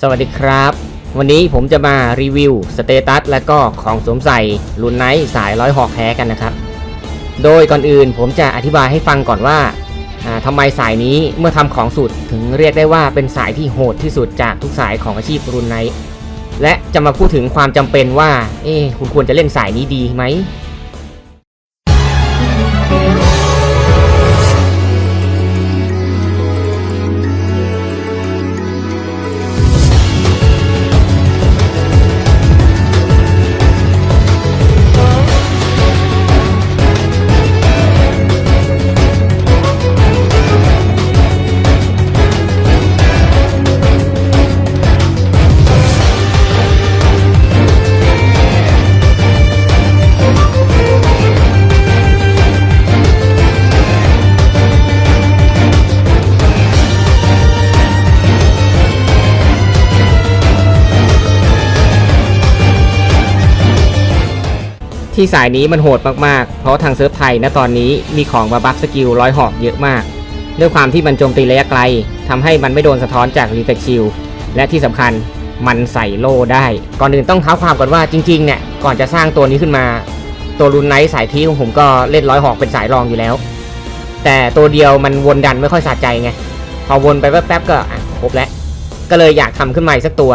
สวัสดีครับ วันนี้ผมจะมารีวิวสเตตัสและก็ของสวมใส่ลุนไนท์สายร้อยหอกแท้กันนะครับ โดยก่อนอื่นผมจะอธิบายให้ฟังก่อนว่าอ่าทำไมสายนี้เมื่อทำของสุดถึงเรียกได้ว่าเป็นสายที่โหดที่สุดจากทุกสายของอาชีพรุนไนท์และจะมาพูดถึงความจำเป็นว่า เอ๊คุณควรจะเล่นสายนี้ดีไหม ที่สายนี้มันโหดมากๆ เพราะทางเซิร์ฟไทยณตอนนี้มีของมาบัฟสกิลร้อยหอกเยอะมาก ด้วยความที่มันโจมตีระยะไกลทำให้มันไม่โดนสะท้อนจากรีเฟกชิลและที่สำคัญมันใส่โล่ได้ ก่อนอื่นต้องเท้าความก่อนว่าจริงๆเนี่ยก่อนจะสร้างตัวนี้ขึ้นมา ตัวรุนไนท์สายทีของผมก็เล่นร้อยหอกเป็นสายรองอยู่แล้ว แต่ตัวเดียวมันวนดันไม่ค่อยสะใจไงพอวนไปแป๊บๆก็ครบแล้วก็เลยอยากทำขึ้นมาอีกสักตัว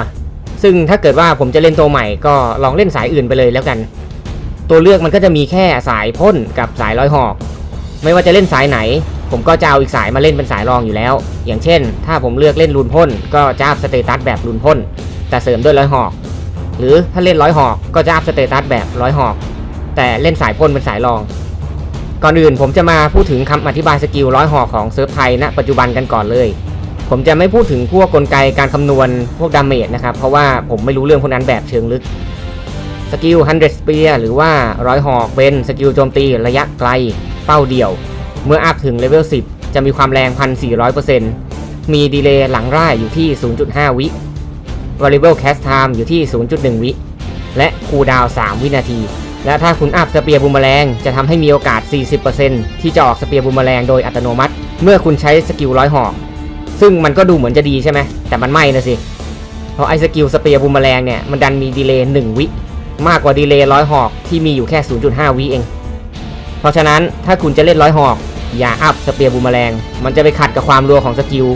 ซึ่งถ้าเกิดว่าผมจะเล่นตัวใหม่ก็ลองเล่นสายอื่นไปเลยแล้วกัน ตัวเลือกมันก็จะมีแค่สายพ่นกับสายร้อยหอก ไม่ว่าจะเล่นสายไหน ผมก็จะเอาอีกสายมาเล่นเป็นสายรองอยู่แล้ว อย่างเช่น ถ้าผมเลือกเล่นรูนพ่นก็จะอัพสเตตัสแบบรูนพ่นแต่เสริมด้วยร้อยหอก หรือถ้าเล่นร้อยหอกก็จะอัพสเตตัสแบบร้อยหอก แต่เล่นสายพ่นเป็นสายรองก่อนอื่นผมจะมาพูดถึงคำอธิบายสกิลร้อยหอกของเซิร์ฟไทยณปัจจุบันกันก่อนเลย ผมจะไม่พูดถึงพวกกลไกการคำนวณพวกดาเมจนะครับ เพราะว่าผมไม่รู้เรื่องพวกนั้นแบบเชิงลึก สกิล100 spear หรือว่าร้อยหอกเป็นสกิลโจมตีระยะไกลเป้าเดี่ยว เมื่ออัพถึงเลเวล 10 จะมีความแรง 1,400%มีดีเลย์หลังร่ายอยู่ที่ 0.5 วิ variable cast time อยู่ที่ 0.1 วิ และคูลดาว 3 วินาที และถ้าคุณอัพสเปียร์บูมแมลงจะทำให้มีโอกาส 40%ที่จะออกสเปียร์บูมแมลงโดยอัตโนมัติ เมื่อคุณใช้สกิลร้อยหอก ซึ่งมันก็ดูเหมือนจะดีใช่ไหม แต่มันไม่นะสิ เพราะไอ้สกิลสเปียร์บูมแมลงเนี่ยมันดันมีดีเลย์1วิ มากกว่าดีเลย์ร้อยหอกที่มีอยู่แค่ 0.5 วิเอง เพราะฉะนั้นถ้าคุณจะเล่นร้อยหอก อย่าอัพสเปียร์บูมแมลง มันจะไปขัดกับความรัวของสกิล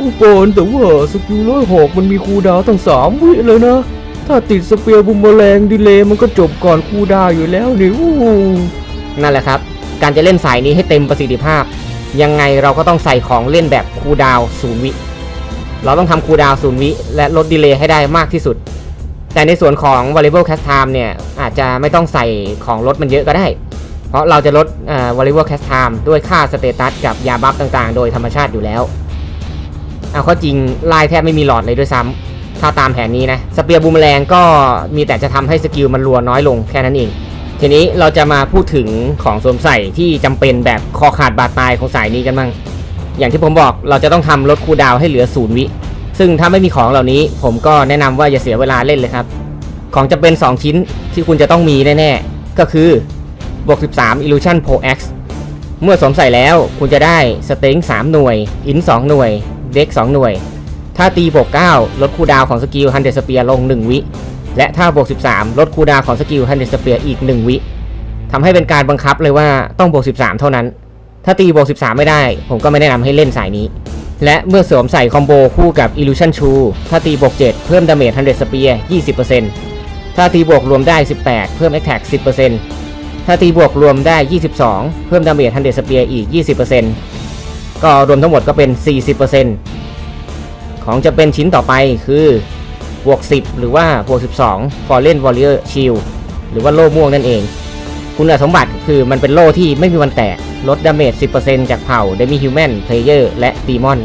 อุปนแต่ว่าสกิลร้อยหอกมันมีคูลดาวน์ตั้งสามวิเลยนะ ถ้าติดสเปียร์บุมเมอแรงดีเลย์มันก็จบก่อนคูลดาวน์อยู่แล้วนี่อู้นั่นแหละครับ การจะเล่นสายนี้ให้เต็มประสิทธิภาพ ยังไงเราก็ต้องใส่ของเล่นแบบคูลดาวน์ศูนย์วิ เราต้องทำคูลดาวน์ศูนย์วิและลดดีเลย์ให้ได้มากที่สุด แต่ในส่วนของ variable cast time เนี่ยอาจจะไม่ต้องใส่ของลดมันเยอะก็ได้ เพราะเราจะลดเอ่อ variable cast time ด้วยค่าสเตตัสกับยาบัฟต่างๆ โดยธรรมชาติอยู่แล้วเอาข้อจริงลายแทบไม่มีหลอดเลยด้วยซ้ำถ้าตามแผนนี้นะสเปียร์บูมแมลงก็มีแต่จะทำให้สกิลมันรัวน้อยลงแค่นั้นเองทีนี้เราจะมาพูดถึงของสวมใส่ที่จำเป็นแบบคอขาดบาดตายของสายนี้กันบ้าง อย่างที่ผมบอกเราจะต้องทำลดคูดาวให้เหลือศูนย์วิ ซึ่งถ้าไม่มีของเหล่านี้ ผมก็แนะนำว่าอย่าเสียเวลาเล่นเลยครับ ของจะเป็น 2 ชิ้นที่คุณจะต้องมีแน่ๆ ก็คือบวก13 Illusion Pro X เมื่อสวมใส่แล้วคุณจะได้สเต็ง3หน่วย อิน 2 หน่วย เด็ก 2 หน่วย ถ้าตีบวก 9 ลดคูดาวของสกิล100 Spear ลง 1 วิ และถ้าบวก 13 ลดคูดาวของสกิล100 Spear อีก 1 วิทำให้เป็นการบังคับเลยว่าต้องบวก 13 เท่านั้น ถ้าตีบวก 13 ไม่ได้ ผมก็ไม่แนะนำให้เล่นสายนี้ และเมื่อสวมใส่คอมโบคู่กับ Illusion Shoe ถ้าตีบวก 7 เพิ่มดาเมจ100 Spear 20%ถ้าตีบวกรวมได้ 18 เพิ่ม Attack 10%ถ้าตีบวกรวมได้ 22 เพิ่มดาเมจ100 Spear อีก 20%ก็รวมทั้งหมดก็เป็น 40%ของจะเป็นชิ้นต่อไปคือบวก 10 หรือว่าบวก 12 Fallen Warrior Shield หรือว่าโล่ม่วงนั่นเอง คุณสมบัติคือมันเป็นโล่ที่ไม่มีวันแตก ลดดาเมจ 10%จากเผ่า Demi Human Player และ Demon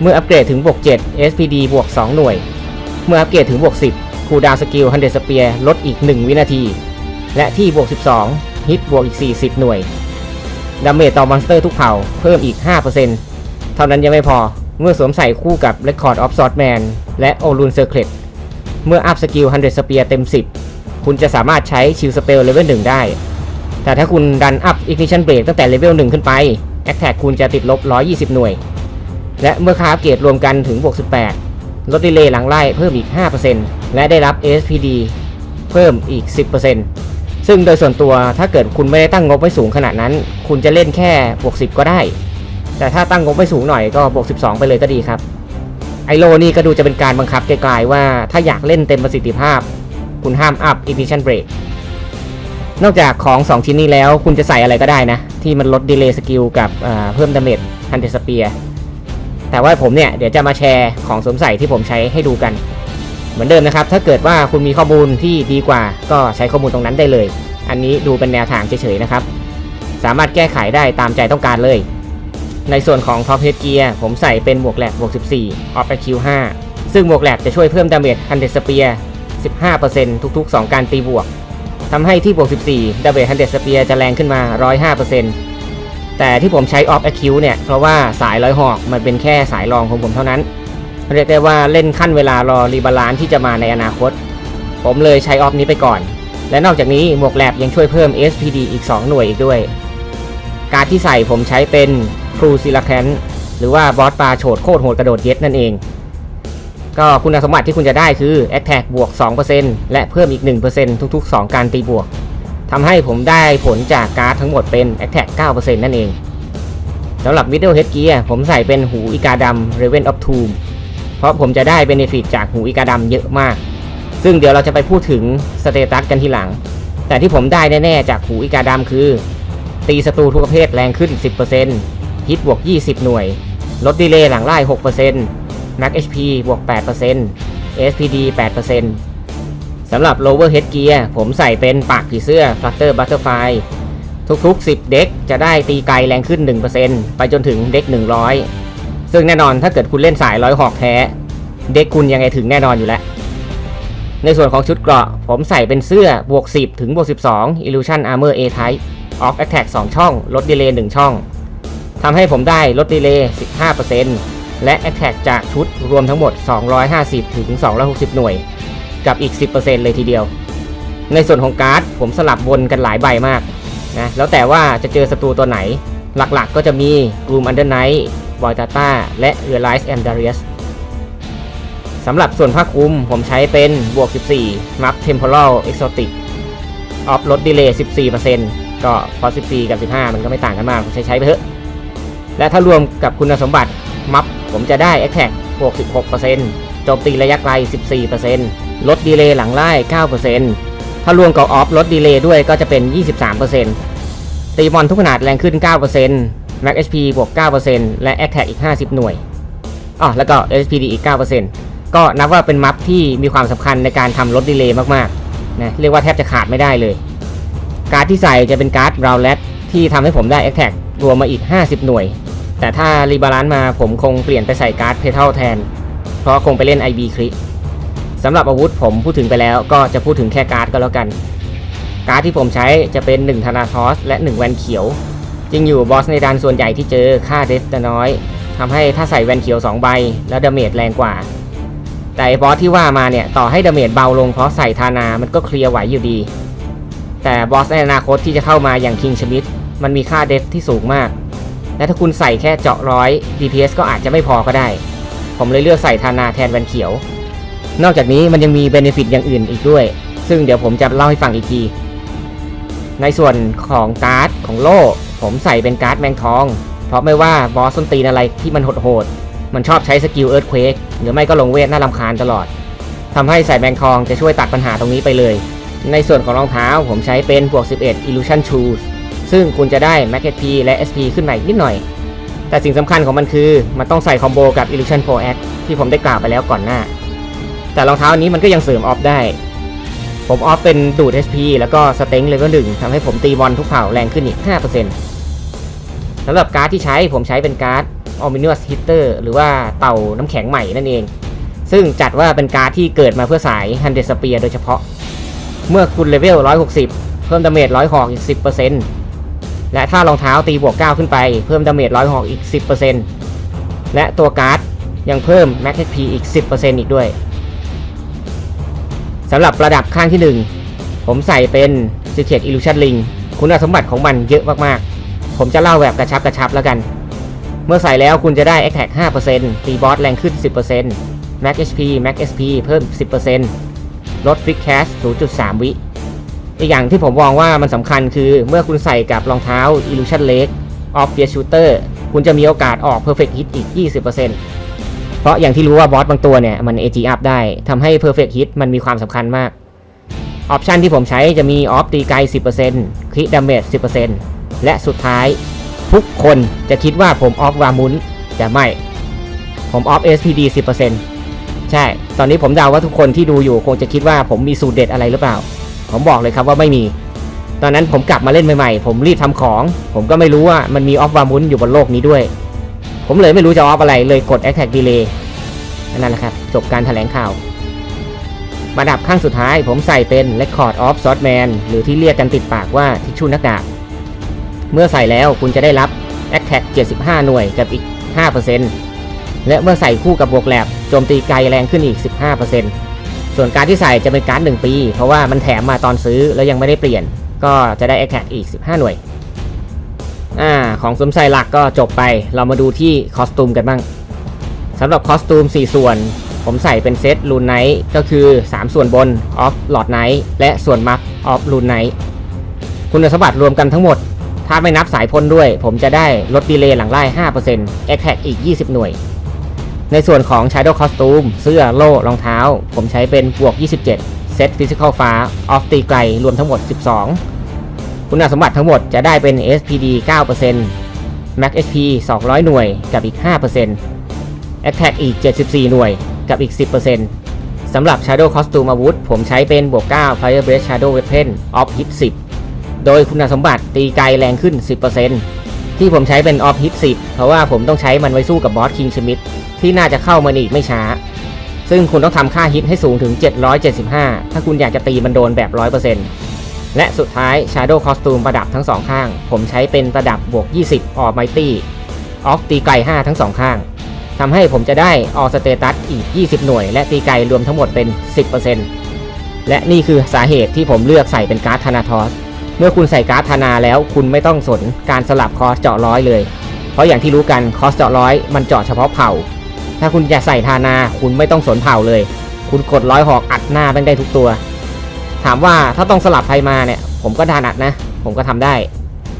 เมื่ออัปเกรดถึงบวก7 SPD บวก 2 หน่วย เมื่ออัปเกรดถึงบวก 10 คูดาวสกิล100 Spear ลดอีก 1 วินาที และที่บวก 12 ฮิตบวกอีก 40 หน่วย ดาเมจต่อมอนสเตอร์ทุกเผ่าเพิ่มอีก 5%เท่านั้นยังไม่พอ เมื่อสวมใส่คู่กับ Record of Swordman และ o r u n Circlet เมื่ออัพสกิล100 Spear เต็ม 10 คุณจะสามารถใช้ชิลสเปลเลเวล1ได้ แต่ถ้าคุณดันอัพ Ignition Break ตั้งแต่เลเวล1ขึ้นไป Attack คุณจะติดลบ 120 หน่วย และเมื่อค่าอัปเกรดรวมกันถึงบวก18 ลดดีเลย์หลังไล่เพิ่มอีก 5%และได้รับ SPD เพิ่มอีก 10%ซึ่งโดยส่วนตัวถ้าเกิดคุณไม่ได้ตั้งงบไว้สูงขนาดนั้น คุณจะเล่นแค่บวก10 ก็ได้ แต่ถ้าตั้งงบไว้สูงหน่อยก็บวก12 ไปเลยก็ดีครับไอโลนี่ก็ดูจะเป็นการบังคับไกลๆว่าถ้าอยากเล่นเต็มประสิทธิภาพ คุณห้ามอัพ ignition brake นอกจากของ 2 ชิ้นนี้แล้วคุณจะใส่อะไรก็ได้นะ ที่มันลดดีเลย์สกิลกับเพิ่มดาเมจฮันเดสเปียแต่ว่าผมเนี่ย เดี๋ยวจะมาแชร์ของสวมใส่ที่ผมใช้ให้ดูกัน เหมือนเดิมนะครับ ถ้าเกิดว่าคุณมีข้อมูลที่ดีกว่า ก็ใช้ข้อมูลตรงนั้นได้เลย อันนี้ดูเป็นแนวทางเฉยๆนะครับ สามารถแก้ไขได้ตามใจต้องการเลย ในส่วนของ Top Head Gear ผมใส่เป็นหมวกแหลกบวก14 Off IQ 5ซึ่งหมวกแหลกจะช่วยเพิ่มดาเมจฮันเดสเปีย 15%ทุก ๆ 2 การตีบวกทำให้ที่บวก 14ดาเมจฮันเดสเปียจะแรงขึ้นมา 105%แต่ที่ผมใช้ Off IQ เนี่ย เพราะว่าสายร้อยหอกมันเป็นแค่สายรองของผมเท่านั้น เรียกได้ว่าเล่นขั้นเวลารอรีบาลานที่จะมาในอนาคต ผมเลยใช้ออฟนี้ไปก่อน และนอกจากนี้หมวกแลบยังช่วยเพิ่ม SPD อีก 2 หน่วยอีกด้วย การที่ใส่ผมใช้เป็นครูซิลาแคนหรือว่าบอสปลาโฉดโคตรโหดกระโดดเย็ดนั่นเอง ก็คุณสมบัติที่คุณจะได้คือ Attack บวก 2%และเพิ่มอีก 1%ทุกๆ 2 การตีบวกทำให้ผมได้ผลจากการ์ดทั้งหมดเป็น Attack 9%นั่นเองสำหรับ Middle Head Gear ผมใส่เป็นหูอีกาดำ Raven of Tomb เพราะผมจะได้เบนฟิตจากหูอีกาดำเยอะมาก ซึ่งเดี๋ยวเราจะไปพูดถึงสเตตัสกันทีหลัง แต่ที่ผมได้แน่ๆจากหูอีกาดำคือ ตีศัตรูทุกประเภทแรงขึ้น 10%ฮิตบวก 20 หน่วย ลดดีเลย์หลังไล่6% Max HP บวก 8% SPD 8%สำหรับ Lower Head Gear ผมใส่เป็นปากผีเสื้อ Flutter Butterfly ทุกๆ 10 เด็กจะได้ตีไกลแรงขึ้น 1%ไปจนถึงเด็ก 100 ซึ่งแน่นอนถ้าเกิดคุณเล่นสายร้อยหอกแท้ เด็กคุณยังไงถึงแน่นอนอยู่แล้ว ในส่วนของชุดเกราะ ผมใส่เป็นเสื้อบวก 10 ถึงบวก 12 Illusion Armor A Type Off Attack 2 ช่อง ลดดีเลย์1ช่องทำให้ผมได้ลดดีเลย์15% และ Attack จากชุดรวมทั้งหมด 250 ถึง 260 หน่วย กับอีก 10%เลยทีเดียว ในส่วนของการ์ดผมสลับวนกันหลายใบมากนะแล้วแต่ว่าจะเจอศัตรูตัวไหน หลักๆก็จะมี Gloom Under Night บอยตาต้าและ Realize and Darius สำหรับส่วนผ้าคลุมผมใช้เป็นบวก 14 มัฟ Temporal Exotic ออฟลดดีเลย์ 14%ก็พอ 14 กับ 15 มันก็ไม่ต่างกันมาก ใช้ใช้ไปเถอะ และถ้ารวมกับคุณสมบัติ มัฟผมจะได้ Attack บวก16%โจมตีระยะไกล 14%ลดดีเลย์หลังไล่ 9%ถ้ารวมกับออฟลดดีเลย์ด้วยก็จะเป็น 23%ตีมอนทุกขนาดแรงขึ้น 9% Max HP บวก 9%และ Attack อีก 50 หน่วยอ๋อแล้วก็ SPD อีก 9%ก็นับว่าเป็นมัฟที่มีความสำคัญในการทำลดดีเลย์มากๆนะเรียกว่าแทบจะขาดไม่ได้เลย การ์ดที่ใส่จะเป็นการ์ด r o u l e t ที่ทำให้ผมได้ Attack รวมมาอีก 50 หน่วย แต่ถ้ารีบาลานซ์มาผมคงเปลี่ยนไปใส่การ์ดเพทัลแทน เพราะคงไปเล่น IB คลิสำหรับอาวุธผมพูดถึงไปแล้วก็จะพูดถึงแค่การ์ดก็แล้วกัน การ์ดที่ผมใช้จะเป็น 1 ธนาทอส และ 1 แวนเขียว จริงอยู่บอสในดันส่วนใหญ่ที่เจอค่าเดฟจะน้อยทำให้ถ้าใส่แวนเขียว 2 ใบ แล้วดาเมจแรงกว่า แต่ไอ้บอสที่ว่ามาเนี่ยต่อให้ดาเมจเบาลงเพราะใส่ธานามันก็เคลียร์ไหวอยู่ดี แต่บอสในอนาคตที่จะเข้ามาอย่างคิงชมิดมันมีค่าเดฟที่สูงมาก และถ้าคุณใส่แค่เจาะร้อย DPS ก็อาจจะไม่พอก็ได้ ผมเลยเลือกใส่ธานาแทนแวนเขียว นอกจากนี้มันยังมีเบนฟิตอย่างอื่นอีกด้วย ซึ่งเดี๋ยวผมจะเล่าให้ฟังอีกที ในส่วนของการ์ดของโล่ ผมใส่เป็นการ์ดแมงทอง เพราะไม่ว่าบอสส้นตีนอะไรที่มันโหดๆมันชอบใช้สกิลเอิร์ธเควกหรือไม่ก็ลงเวทน่ารำคาญตลอดทำให้ใส่แมงทองจะช่วยตัดปัญหาตรงนี้ไปเลย ในส่วนของรองเท้าผมใช้เป็นบวก11 Illusion Shoes ซึ่งคุณจะได้ Max HP และ SP ขึ้นมาอีกนิดหน่อย แต่สิ่งสำคัญของมันคือ มันต้องใส่คอมโบกับ Illusion Pro Act ที่ผมได้กล่าวไปแล้วก่อนหน้า แต่รองเท้านี้มันก็ยังเสริมออฟได้ ผมออฟเป็นดูด HP แล้วก็สเต็งเลเวลหนึ่งทำให้ผมตีบอลทุกเผ่าแรงขึ้นอีก 5%สำหรับการ์ดที่ใช้ผมใช้เป็นการ์ด Ominous Hitter หรือว่าเต่าน้ำแข็งใหม่นั่นเอง ซึ่งจัดว่าเป็นการ์ดที่เกิดมาเพื่อสาย100 Spear โดยเฉพาะ เมื่อคุณเลเวล 160 เพิ่มดาเมจ100หอกอีก 10% และถ้ารองเท้าตีบวก 9 ขึ้นไป เพิ่มดาเมจ100หอกอีก 10%และตัวการ์ดยังเพิ่ม Max HP อีก 10%อีกด้วยสำหรับระดับข้างที่ 1 ผมใส่เป็น Secret Illusion Ring คุณสมบัติของมันเยอะมากๆ ผมจะเล่าแบบกระชับกระชับแล้วกัน เมื่อใส่แล้วคุณจะได้ Attack 5%ตีบอสแรงขึ้น 10% Max HP Max SP เพิ่ม 10%ลด Frick Cash 0.3 วิ อีกอย่างที่ผมมองว่ามันสำคัญคือเมื่อคุณใส่กับรองเท้า Illusion Lake Off Fear Shooter คุณจะมีโอกาสออก Perfect Hit อีก 20%เพราะอย่างที่รู้ว่าบอสบางตัวเนี่ย มัน AG up ได้ทำให้ Perfect Hit มันมีความสำคัญมาก ออปชันที่ผมใช้จะมีออฟตีไกล 10%คริดาเมจ10%และสุดท้าย ทุกคนจะคิดว่าผมออฟวามุนแต่ไม่ ผมออฟ SPD 10%ใช่ ตอนนี้ผมเดาว่าทุกคนที่ดูอยู่คงจะคิดว่าผมมีสูตรเด็ดอะไรหรือเปล่า ผมบอกเลยครับว่าไม่มี ตอนนั้นผมกลับมาเล่นใหม่ๆ ผมรีบทำของ ผมก็ไม่รู้ว่ามันมีออฟวามุนอยู่บนโลกนี้ด้วย ผมเลยไม่รู้จะออฟอะไรเลยกด Attack Delay นั่นแหละครับ จบการแถลงข่าว มาดับข้างสุดท้ายผมใส่เป็น Record of Swordman หรือที่เรียกกันติดปากว่าทิชชู่นักดาบเมื่อใส่แล้วคุณจะได้รับ Attack 75 หน่วยกับอีก 5%และเมื่อใส่คู่กับบวกแลบโจมตีไกลแรงขึ้นอีก 15% ส่วนการที่ใส่จะเป็นการ์ด1ปี เพราะว่ามันแถมมาตอนซื้อแล้วยังไม่ได้เปลี่ยน ก็จะได้ a t t a c อีก 15 หน่วย อ่า ของสวมใส่หลักก็จบไป เรามาดูที่คอสตูมกันบ้างสำหรับคอสตูม 4 ส่วน ผมใส่เป็นเซตลูนไนท์ก็คือ 3 ส่วนบนออฟหลอดไนท์และส่วนมัฟออฟลูนไนท์คุณสมบัติรวมกันทั้งหมด ถ้าไม่นับสายพ่นด้วย ผมจะได้ลดดีเลย์หลังไล่5% a t t a c อีก 20 หน่วย ในส่วนของ Shadow Costume เสื้อโล่รองเท้า ผมใช้เป็นบวก 27 เซต Physical ฟ้า ออฟตีไกล รวมทั้งหมด 12 คุณสมบัติทั้งหมดจะได้เป็น SPD 9% Max HP 200 หน่วยกับอีก 5% Attack อีก 74 หน่วยกับอีก 10%สำหรับ Shadow Costume อาวุธ ผมใช้เป็นบวก 9 Fire Breath Shadow Weapon Off Hit 10 โดยคุณสมบัติตีไกลแรงขึ้น 10%ที่ผมใช้เป็น Off Hit 10 เพราะว่าผมต้องใช้มันไว้สู้กับบอส King Schmidt ที่น่าจะเข้ามาอีกไม่ช้า ซึ่งคุณต้องทำค่าฮิตให้สูงถึง 775 ถ้าคุณอยากจะตีมันโดนแบบ 100%และสุดท้าย Shadow Costume ประดับทั้งสองข้าง ผมใช้เป็นประดับบวก 20 Almighty Off ตีไกล 5 ทั้งสองข้างทำให้ผมจะได้ออสเตตัสอีก 20 หน่วย และตีไกลรวมทั้งหมดเป็น 10%และนี่คือสาเหตุที่ผมเลือกใส่เป็นการ์ดธนาทอสเมื่อคุณใส่การ์ดธนาแล้วคุณไม่ต้องสนการสลับคอสเจาะร้อยเลย เพราะอย่างที่รู้กันคอสเจาะร้อยมันเจาะเฉพาะเผ่า ถ้าคุณจะใส่ธานาคุณไม่ต้องสนเผ่าเลย คุณกดร้อยหอกอัดหน้าแม่งได้ทุกตัว ถามว่าถ้าต้องสลับไปมาเนี่ย ผมก็ถนัดนะ ผมก็ทำได้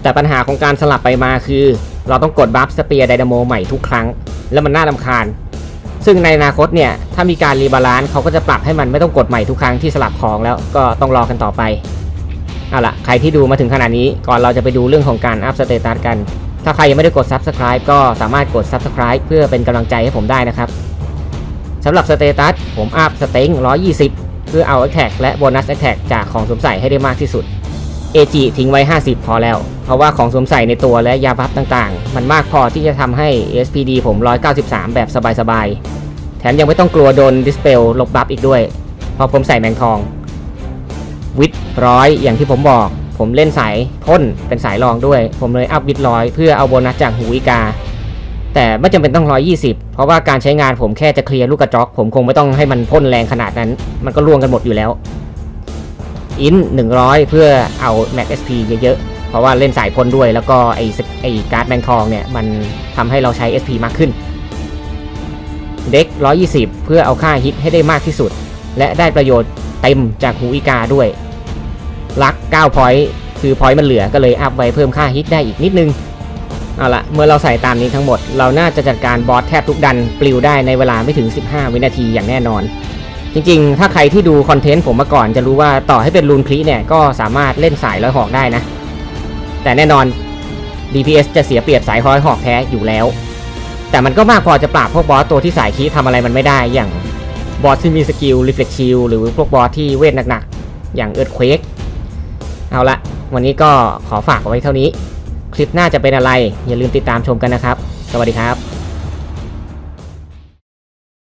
แต่ปัญหาของการสลับไปมาคือ เราต้องกดบัฟสเปียร์ไดนาโมใหม่ทุกครั้ง แล้วมันน่าลำคาญ ซึ่งในอนาคตเนี่ย ถ้ามีการรีบาลานซ์เขาก็จะปรับให้มันไม่ต้องกดใหม่ทุกครั้งที่สลับของแล้วก็ต้องรอกันต่อไปเอาล่ะใครที่ดูมาถึงขนาดนี้ก่อนเราจะไปดูเรื่องของการอัพสเตตัสกัน ถ้าใครยังไม่ได้กด Subscribe ก็สามารถกด Subscribe เพื่อเป็นกำลังใจให้ผมได้นะครับสำหรับสเตตัสผมอัพสเต็ง120 เพื่อเอา Attack และ Bonus Attack จากของสวมใส่ให้ได้มากที่สุด AG ทิ้งไว้ 50 พอแล้ว เพราะว่าของสวมใส่ในตัวและยาบัฟต่างๆ มันมากพอที่จะทำให้ SPD ผม 193 แบบสบายๆ แถมยังไม่ต้องกลัวโดน Dispel ลบบัฟอีกด้วยพราะผมใส่แมงทอง วิดร้อยอย่างที่ผมบอก ผมเล่นสายพ่นเป็นสายรองด้วย ผมเลยอัพวิดร้อยเพื่อเอาโบนัสจากหูอีกา แต่ไม่จำเป็นต้อง 120 เพราะว่าการใช้งานผมแค่จะเคลียร์ลูกกระจอก ผมคงไม่ต้องให้มันพ่นแรงขนาดนั้น มันก็ล่วงกันหมดอยู่แล้ว อิน 100 เพื่อเอา Max SP เยอะๆ เพราะว่าเล่นสายพ่นด้วย แล้วก็ไอ้ไอ้การ์ดแมงทองเนี่ยมันทำให้เราใช้ SP มากขึ้นเด็ก120 เพื่อเอาค่าฮิตให้ได้มากที่สุด และได้ประโยชน์เต็มจากหูอีกาด้วย ลัก9พอยต์คือพอยต์มันเหลือก็เลยอัพไว้เพิ่มค่าฮิตได้อีกนิดนึง เอาละเมื่อเราใส่ตามนี้ทั้งหมด เราน่าจะจัดการบอสแทบทุกดันปลิวได้ในเวลาไม่ถึง 15 วินาทีอย่างแน่นอน จริงๆ ถ้าใครที่ดูคอนเทนต์ผมมาก่อนจะรู้ว่าต่อให้เป็นรูนคลีเนี่ยก็สามารถเล่นสายร้อยหอกได้นะ แต่แน่นอน DPS จะเสียเปรียบสายร้อยหอกแท้อยู่แล้ว แต่มันก็มากพอจะปราบพวกบอสตัวที่สายคีทำอะไรมันไม่ได้อย่างบอสที่มีสกิล Reflect Shield หรือพวกบอสที่เวทหนักๆอย่าง Earthquake เอาละวันนี้ก็ขอฝากเอาไว้เท่านี้ คลิปหน้าจะเป็นอะไร อย่าลืมติดตามชมกันนะครับ สวัสดีครับ